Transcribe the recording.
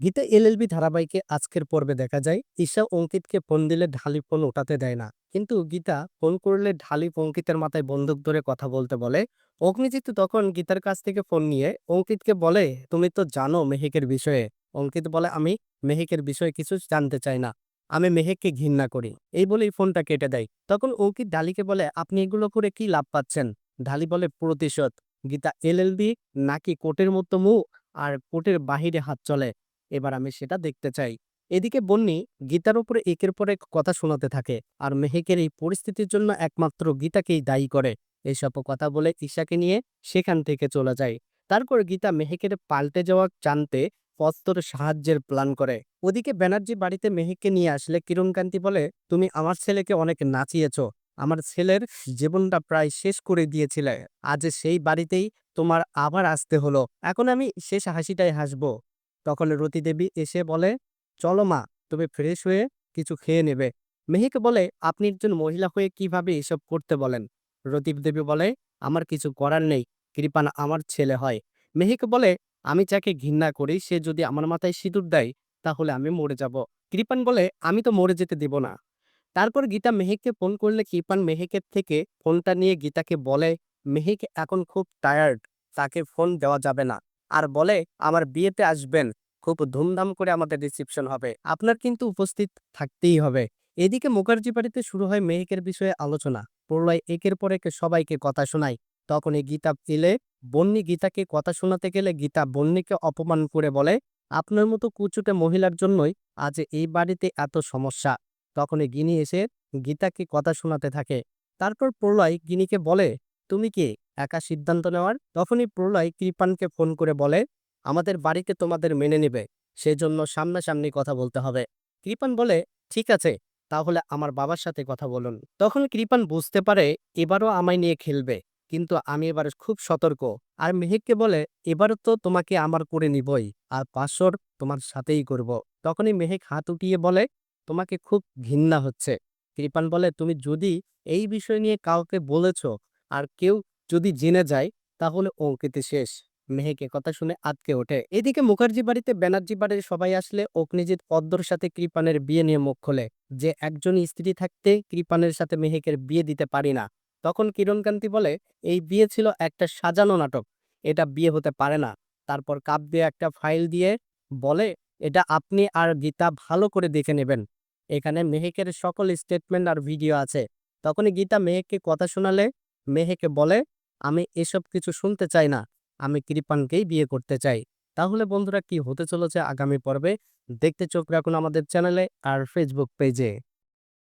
Gita LLB ধারাবাহিকে আজকের পর্বে দেখা যায়। ঈশা অঙ্কিতকে ফোন দিলে ঢালি ফোন ওঠাতে দেয় না। কিন্তু গীতা ফোন করলে ঢালি অঙ্কিতের মাথায় বন্দুক ধরে কথা বলতে বলে। অগ্নিজিৎ তখন গীতার কাছ থেকে ফোন নিয়ে অঙ্কিতকে বলে, তুমি তো জানো মেহেকের বিষয়ে। অঙ্কিত বলে, আমি মেহেকের বিষয়ে কিছু জানতে চাই না। আমি মেহেককে ঘৃণা করি। এই বলেই ফোনটা কেটে দেয়। তখন অঙ্কিত ঢালিকে বলে, আপনি এগুলো করে কি লাভ পাচ্ছেন? ঢালি বলে, প্রতিশোধ। গীতা এলএলবি নাকি কোটের মতো মুখ, আর কোটের বাহিরে হাত চলে। এবার আমি সেটা দেখতে চাই। এদিকে বন্নি গীতার উপরে একের পর এক কথা শোনাতে থাকে আর মেহেকের এই পরিস্থিতির জন্য একমাত্র গীতাকেই দায়ী করে। এইসব কথা বলে ঈশাকে নিয়ে সেখান থেকে চলে যায়। তারপর গীতা মেহেকের পাল্টে যাওয়া জানতে পস্তর সাহায্যের প্ল্যান করে। ওদিকে ব্যানার্জি বাড়িতে মেহেককে নিয়ে আসলে কিরণকান্তি বলে, তুমি আমার ছেলেকে অনেক নাচিয়েছ। আমার ছেলের জীবনটা প্রায় শেষ করে দিয়েছিলে। আজ সেই বাড়িতেই তোমার আবার আসতে হলো। এখন আমি শেষ হাসিটাই হাসবো। তখন রতি দেবী এসে বলে, চলো মা, তুমি ফ্রেশ হয়ে কিছু খেয়ে নেবে। মেহেক বলে, আপনি একজন মহিলা হয়ে কীভাবে এসব করতে বলেন? রতিব দেবী বলে, আমার কিছু করার নেই কৃপান আমার ছেলে হয়। মেহেক বলে, আমি যাকে ঘৃণা করি, সে যদি আমার মাথায় সিঁদুর দেয়, তাহলে আমি মরে যাব। কৃপান বলে, আমি তো মরে যেতে দেব না। তারপর গীতা মেহেককে ফোন করলে কৃপান মেহেকের থেকে ফোনটা নিয়ে গীতাকে বলে, মেহেক এখন খুব টায়ার্ড তাকে ফোন দেওয়া যাবে না। আর বলে, আমার বিয়েতে আসবেন। খুব ধুমধাম করে আমাদের রিসিপশন হবে। আপনার কিন্তু উপস্থিত থাকতেই হবে। এদিকে মুখার্জি বাড়িতে শুরু হয় মেহেকের বিষয়ে আলোচনা। প্রলয় একের পর এক সবাইকে কথা শোনায়। এই গীতা এলে, বন্নি গীতাকে কথা শোনাতে গেলে গীতা বন্নিকে অপমান করে বলে, আপনার মতো কুচুটে মহিলার জন্যই আজ এই বাড়িতে এত সমস্যা। তখনই গিনি এসে গীতাকে কথা শোনাতে থাকে। তারপর প্রলয় গিনিকে বলে, তুমি কি? একা সিদ্ধান্ত নেওয়ার তখনই প্রলয় কৃপানকে ফোন করে বলে, আমাদের বাড়িতে তোমাদের মেনে নেবে, সেজন্য সামনাসামনি কথা বলতে হবে। কৃপান বলে, ঠিক আছে, তাহলে আমার বাবার সাথে কথা বলুন। তখন কৃপান বুঝতে পারে, এবারও আমায় নিয়ে খেলবে, কিন্তু আমি এবার খুব সতর্ক। আর মেহেককে বলে, এবারও তো তোমাকে আমার করে নিবই, আর পাঁচশোর তোমার সাথেই করব। তখনই মেহেক হাত উঠিয়ে বলে, তোমাকে খুব ঘৃণা হচ্ছে। কৃপান বলে, তুমি যদি এই বিষয় নিয়ে কাউকে বলেছ, আর কেউ যদি জেনে যায়, তাহলে অঙ্কিতে শেষ। মেহেকে কথা শুনে আটকে ওঠে। এদিকে মুখার্জি বাড়িতে ব্যানার্জি বাড়ির সবাই আসলে অগ্নিজিৎ পদ্মর সাথে কৃপানের বিয়ে নিয়ে মুখ খোলে। যে একজন স্ত্রী থাকতে কৃপানের সাথে মেহেকের বিয়ে দিতে পারি না। তখন কিরণকান্তি বলে, এই বিয়ে ছিল একটা সাজানো নাটক। এটা বিয়ে হতে পারে না। তারপর কাপ দিয়ে একটা ফাইল দিয়ে বলে, এটা আপনি আর গীতা ভালো করে দেখে নেবেন। এখানে মেহেকের সকল স্টেটমেন্ট আর ভিডিও আছে। তখনই গীতা মেহেককে কথা শোনালে, মেহেকে বলে আমি এসব কিছু শুনতে চাই না। আমি কৃপানকেই বিয়ে করতে চাই। তাহলে বন্ধুরা কি হতে চলেছে আগামী পর্বে? দেখতে চোখ রাখুন আমাদের চ্যানেলে আর ফেসবুক পেজে